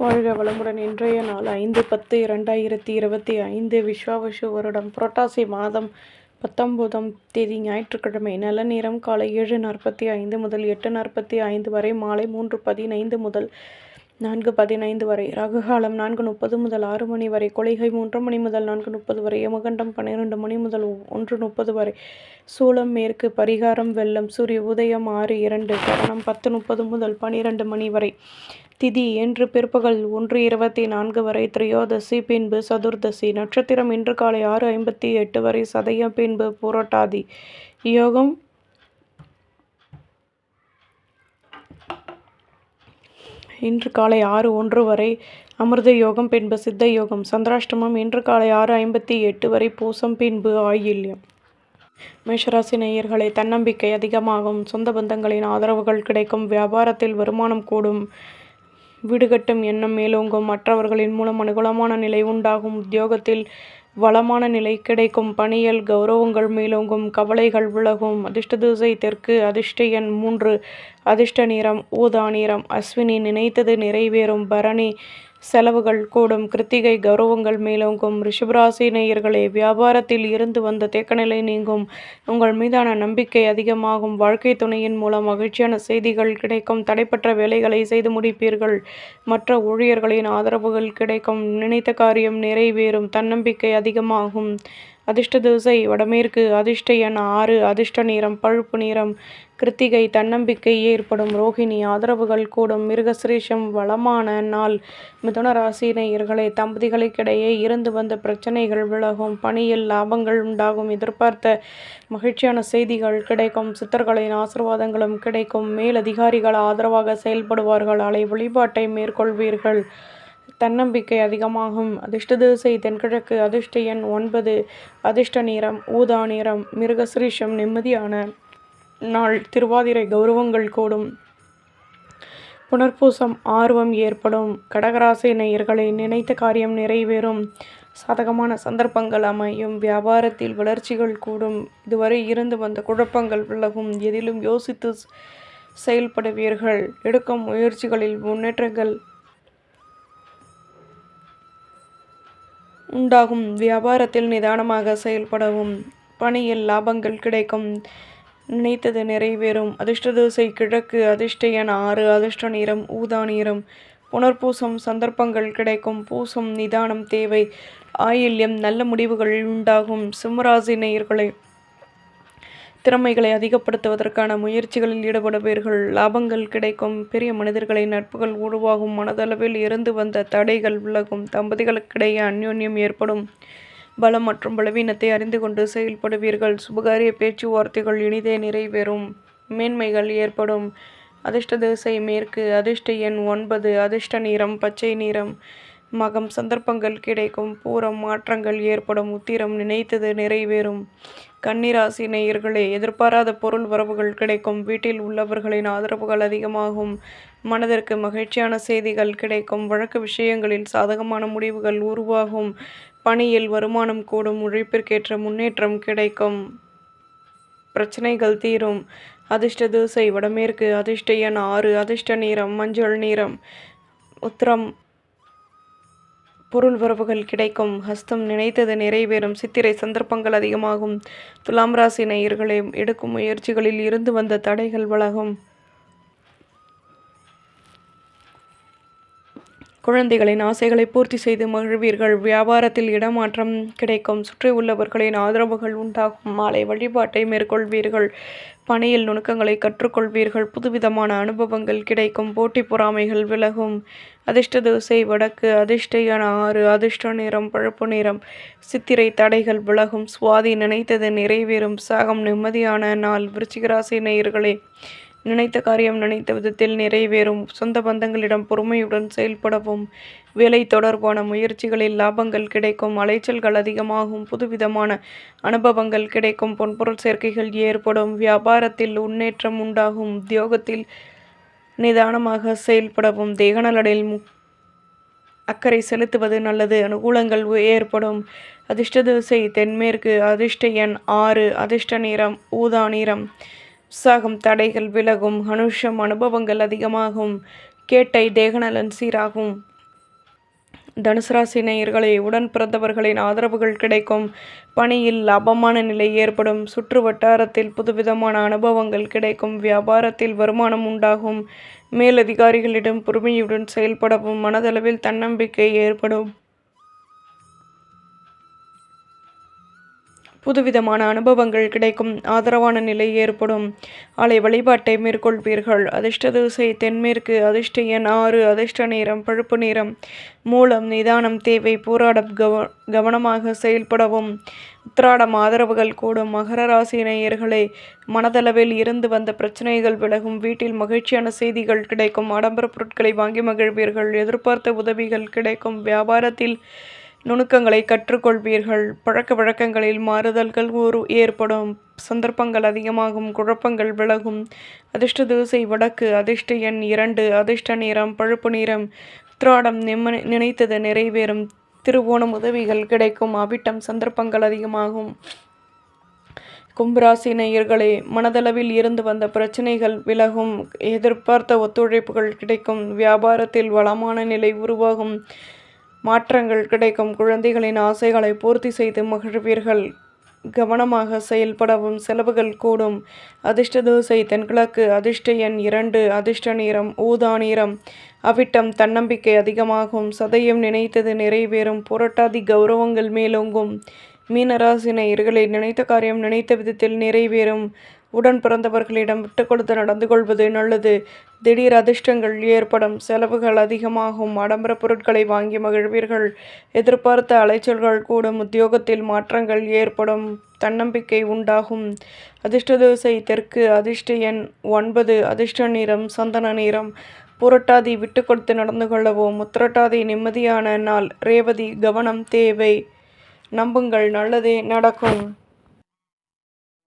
வாழ்க வளமுடன். இன்றைய நாள் ஐந்து பத்து இரண்டாயிரத்தி இருபத்தி ஐந்து விஸ்வாவசு வருடம். புரட்டாசி மாதம் பத்தொம்போதாம் தேதி ஞாயிற்றுக்கிழமை நல்ல நேரம் காலை ஏழு நாற்பத்தி ஐந்து முதல் எட்டு நாற்பத்தி ஐந்து வரை மாலை மூன்று பதினைந்து முதல் நான்கு பதினைந்து வரை ரகுகாலம் நான்கு முப்பது முதல் ஆறு மணி வரை கொளிகை மூன்று மணி முதல் நான்கு முப்பது வரை யமகண்டம் பன்னிரெண்டு மணி முதல் ஒன்று முப்பது வரை சூளம் மேற்கு பரிகாரம் வெள்ளம் சூரிய உதயம் ஆறு இரண்டு கரணம் பத்து முப்பது முதல் பனிரெண்டு மணி வரை திதி இன்று பிற்பகல் ஒன்று இருபத்தி நான்கு வரை திரையோதசி பின்பு சதுர்தசி. நட்சத்திரம் இன்று காலை ஆறு ஐம்பத்தி எட்டு வரை சதயம் பின்பு புரட்டாதி. யோகம். இன்று காலை ஆறு ஒன்று வரை அமிர்த யோகம் பின்பு சித்த யோகம். சந்திராஷ்டமம் இன்று காலை ஆறு ஐம்பத்தி எட்டு வரை பூசம் பின்பு ஆயில்யம். மேஷராசி நேயர்களை தன்னம்பிக்கை அதிகமாகும். சொந்த பந்தங்களின் ஆதரவுகள் கிடைக்கும். வியாபாரத்தில் வருமானம் கூடும். வீடு கட்டும் எண்ணம் மேலோங்கும். மற்றவர்களின் மூலம் அனுகூலமான நிலை உண்டாகும். உத்தியோகத்தில் வளமான நிலை கிடைக்கும். பணியல் கௌரவங்கள் மேலோங்கும். கவலைகள் விலகும். அதிர்ஷ்ட திசை தெற்கு அதிர்ஷ்ட எண் மூன்று. அதிர்ஷ்ட நிறம் ஊதா நிறம். அஸ்வினி நினைத்தது நிறைவேறும். பரணி செலவுகள் கூடும். கிருத்திகை கௌரவங்கள் மேலோங்கும். ரிஷபராசி நேயர்களே வியாபாரத்தில் இருந்து வந்த தேக்கநிலை நீங்கும். உங்கள் மீதான நம்பிக்கை அதிகமாகும். வாழ்க்கை துணையின் மூலம் மகிழ்ச்சியான செய்திகள் கிடைக்கும். தடைப்பட்ட வேலைகளை செய்து முடிப்பீர்கள். மற்ற ஊழியர்களின் ஆதரவுகள் கிடைக்கும். நினைத்த காரியம் நிறைவேறும். தன்னம்பிக்கை அதிகமாகும். அதிர்ஷ்ட திசை வடமேற்கு அதிர்ஷ்ட எண் ஆறு அதிர்ஷ்ட நிறம் பழுப்பு நிறம் கிருத்திகை தன்னம்பிக்கை ஏற்படும் ரோஹிணி ஆதரவுகள் கூடும் மிருகசிரேஷம் வளமான நாள் மிதுன ராசி நேயர்களே தம்பதிகளுக்கிடையே இருந்து வந்த பிரச்சனைகள் விலகும் பணியில் லாபங்கள் உண்டாகும் எதிர்பார்த்த மகிழ்ச்சியான செய்திகள் கிடைக்கும் சித்தர்களின் ஆசிர்வாதங்களும் கிடைக்கும் மேலதிகாரிகள் ஆதரவாக செயல்படுவார்கள் அலை வழிபாட்டை மேற்கொள்வீர்கள். தன்னம்பிக்கை அதிகமாகும். அதிர்ஷ்ட திசை தென்கிழக்கு அதிர்ஷ்ட எண் ஒன்பது அதிர்ஷ்ட நிறம் ஊதா நிறம் மிருகசிரீஷம் நிம்மதியான நாள் திருவாதிரை கௌரவங்கள் கூடும். புனர்பூசம் ஆர்வம் ஏற்படும். கடகராசி நேயர்களை நினைத்த காரியம் நிறைவேறும். சாதகமான சந்தர்ப்பங்கள் அமையும். வியாபாரத்தில் வளர்ச்சிகள் கூடும். இதுவரை இருந்து வந்த குழப்பங்கள் விலகும். எதிலும் யோசித்து செயல்படுவீர்கள். எடுக்கும் முயற்சிகளில் முன்னேற்றங்கள் உண்டாகும். வியாபாரத்தில் நிதானமாக செயல்படவும் பணியில் லாபங்கள் கிடைக்கும். நினைத்தது நிறைவேறும். அதிர்ஷ்ட தோசை கிழக்கு அதிர்ஷ்ட ஆறு அதிர்ஷ்ட நிறம் ஊதா நிறம். புனர்பூசம் சந்தர்ப்பங்கள் கிடைக்கும். பூசம் நிதானம் தேவை ஆயில்யம் நல்ல முடிவுகள் உண்டாகும். சிம்மராசி நேயர்களை திறமைகளை அதிகப்படுத்துவதற்கான முயற்சிகளில் ஈடுபடுவீர்கள் லாபங்கள் கிடைக்கும். பெரிய மனிதர்களை நட்புகள் உருவாகும். மனதளவில் இருந்து வந்த தடைகள் விலகும். தம்பதிகளுக்கிடையே அந்யோன்யம் ஏற்படும். பலம் மற்றும் பலவீனத்தை அறிந்து கொண்டு செயல்படுவீர்கள். சுபகாரிய பேச்சுவார்த்தைகள் இனிதே நிறைவேறும். மேன்மைகள் ஏற்படும். அதிர்ஷ்ட திசை மேற்கு. அதிர்ஷ்ட எண் ஒன்பது. அதிர்ஷ்ட நிறம் பச்சை நிறம். மகம் சந்தர்ப்பங்கள் கிடைக்கும். பூரம் மாற்றங்கள் ஏற்படும். உத்திரம் நினைத்தது நிறைவேறும். கன்னிராசி நேயர்களே எதிர்பாராத பொருள் வரவுகள் கிடைக்கும். வீட்டில் உள்ளவர்களின் ஆதரவுகள் அதிகமாகும். மனதிற்கு மகிழ்ச்சியான செய்திகள் கிடைக்கும். வழக்கு விஷயங்களில் சாதகமான முடிவுகள் உருவாகும். பணியில் வருமானம் கூடும். உழைப்பிற்கேற்ற முன்னேற்றம் கிடைக்கும். பிரச்சனைகள் தீரும். அதிர்ஷ்ட தூசை வடமேற்கு அதிர்ஷ்ட எண் ஆறு. அதிர்ஷ்ட நிறம் மஞ்சள் நிறம் உத்திரம் பொருள் வரவுகள் கிடைக்கும். ஹஸ்தம் நினைத்தது நிறைவேறும். சித்திரை சந்தர்ப்பங்கள் அதிகமாகும். துலாம் ராசி நேயர்களே எடுக்கும் முயற்சிகளில் இருந்து வந்த தடைகள் வழகும் குழந்தைகளின் ஆசைகளை பூர்த்தி செய்து மகிழ்வீர்கள். வியாபாரத்தில் இடமாற்றம் கிடைக்கும். சுற்றி உள்ளவர்களின் ஆதரவுகள் உண்டாகும். மாலை வழிபாட்டை மேற்கொள்வீர்கள். பணியில் நுணுக்கங்களை கற்றுக்கொள்வீர்கள். புதுவிதமான அனுபவங்கள் கிடைக்கும். போட்டி பொறாமைகள் விலகும். அதிர்ஷ்ட தோசை வடக்கு அதிர்ஷ்ட என ஆறு அதிர்ஷ்ட நிறம் பழுப்பு நிறம். சித்திரை தடைகள் விலகும். சுவாதி நினைத்தது நிறைவேறும். சாகம் நிம்மதியான நாள். விருச்சிகராசி நேயர்களே நினைத்த காரியம் நினைத்த விதத்தில் நிறைவேறும். சொந்த பந்தங்களிடம் பொறுமையுடன் செயல்படவும். வேலை தொடர்பான முயற்சிகளில் லாபங்கள் கிடைக்கும். அலைச்சல்கள் அதிகமாகும். புதுவிதமான அனுபவங்கள் கிடைக்கும். பொன்பொருள் சேர்க்கைகள் ஏற்படும். வியாபாரத்தில் முன்னேற்றம் உண்டாகும். உத்தியோகத்தில் நிதானமாக செயல்படவும். தேகநலனில் அக்கறை செலுத்துவது நல்லது. அனுகூலங்கள் ஏற்படும். அதிர்ஷ்ட திசை தென்மேற்கு. அதிர்ஷ்ட எண் ஆறு. அதிர்ஷ்ட நிறம் ஊதா நிறம். உற்சாகம் தடைகள் விலகும் அனுஷம் அனுபவங்கள் அதிகமாகும் கேட்டை தேகநலன் சீராகும். தனுசு ராசி நேயர்களே உடன் பிறந்தவர்களின் ஆதரவுகள் கிடைக்கும். பணியில் லாபமான நிலை ஏற்படும். சுற்று வட்டாரத்தில் புதுவிதமான அனுபவங்கள் கிடைக்கும். வியாபாரத்தில் வருமானம் உண்டாகும். மேலதிகாரிகளிடம் பொறுமையுடன் செயல்படவும் மனதளவில் தன்னம்பிக்கை ஏற்படும். புதுவிதமான அனுபவங்கள் கிடைக்கும். ஆதரவான நிலை ஏற்படும். ஆலை வழிபாட்டை மேற்கொள்வீர்கள். அதிர்ஷ்ட திசை தென்மேற்கு அதிர்ஷ்ட எண் ஆறு அதிர்ஷ்ட நேரம் பழுப்பு நேரம் மூலம் நிதானம் தேவை போராடம் கவ கவனமாக செயல்படவும். உத்திராடம் ஆதரவுகள் கூடும். மகர ராசி நேயர்களே மனதளவில் இருந்து வந்த பிரச்சனைகள் விலகும். வீட்டில் மகிழ்ச்சியான செய்திகள் கிடைக்கும். ஆடம்பர பொருட்களை வாங்கி மகிழ்வீர்கள். எதிர்பார்த்த உதவிகள் கிடைக்கும். வியாபாரத்தில் நுணுக்கங்களை கற்றுக்கொள்வீர்கள். பழக்க வழக்கங்களில் மாறுதல்கள் ஒரு ஏற்படும். சந்தர்ப்பங்கள் அதிகமாகும். குழப்பங்கள் விலகும். அதிர்ஷ்ட தூசை வடக்கு. அதிர்ஷ்ட எண் இரண்டு. அதிர்ஷ்ட நிறம் பழுப்பு நிறம். உத்ராடம் நிம்ம நினைத்தது நிறைவேறும். திருவோணம் உதவிகள் கிடைக்கும். அவிட்டம் சந்தர்ப்பங்கள் அதிகமாகும். கும்பராசி நேயர்களே மனதளவில் இருந்து வந்த பிரச்சனைகள் விலகும். எதிர்பார்த்த ஒத்துழைப்புகள் கிடைக்கும். வியாபாரத்தில் வளமான நிலை உருவாகும். மாற்றங்கள் கிடைக்கும். குழந்தைகளின் ஆசைகளை பூர்த்தி செய்து மகிழ்வீர்கள். கவனமாக செயல்படவும் செலவுகள் கூடும். அதிர்ஷ்ட தோசை தென்கிழக்கு அதிர்ஷ்ட எண் இரண்டு அதிர்ஷ்ட நிறம் ஊதா நிறம். அவிட்டம் தன்னம்பிக்கை அதிகமாகும். சதயம் நினைத்தது நிறைவேறும். புரட்டாதி கௌரவங்கள் மேலோங்கும். மீனராசி நேயர்களை நினைத்த காரியம் நினைத்த விதத்தில் நிறைவேறும். உடன் பிறந்தவர்களிடம் விட்டு கொடுத்து நடந்து கொள்வது நல்லது. திடீர் அதிர்ஷ்டங்கள் ஏற்படும் செலவுகள் அதிகமாகும் ஆடம்பர பொருட்களை வாங்கி மகிழ்வீர்கள். எதிர்பார்த்த அலைச்சல்கள் கூடும் உத்தியோகத்தில் மாற்றங்கள் ஏற்படும் தன்னம்பிக்கை உண்டாகும். அதிர்ஷ்ட தோசை தெற்கு அதிர்ஷ்ட எண் ஒன்பது அதிர்ஷ்ட நிறம் சந்தன நிறம். புரட்டாதி விட்டு கொடுத்து நடந்து கொள்ளவும் முத்திரட்டாதி நிம்மதியான நாள். ரேவதி கவனம் தேவை. நம்புங்கள் நல்லதே நடக்கும்.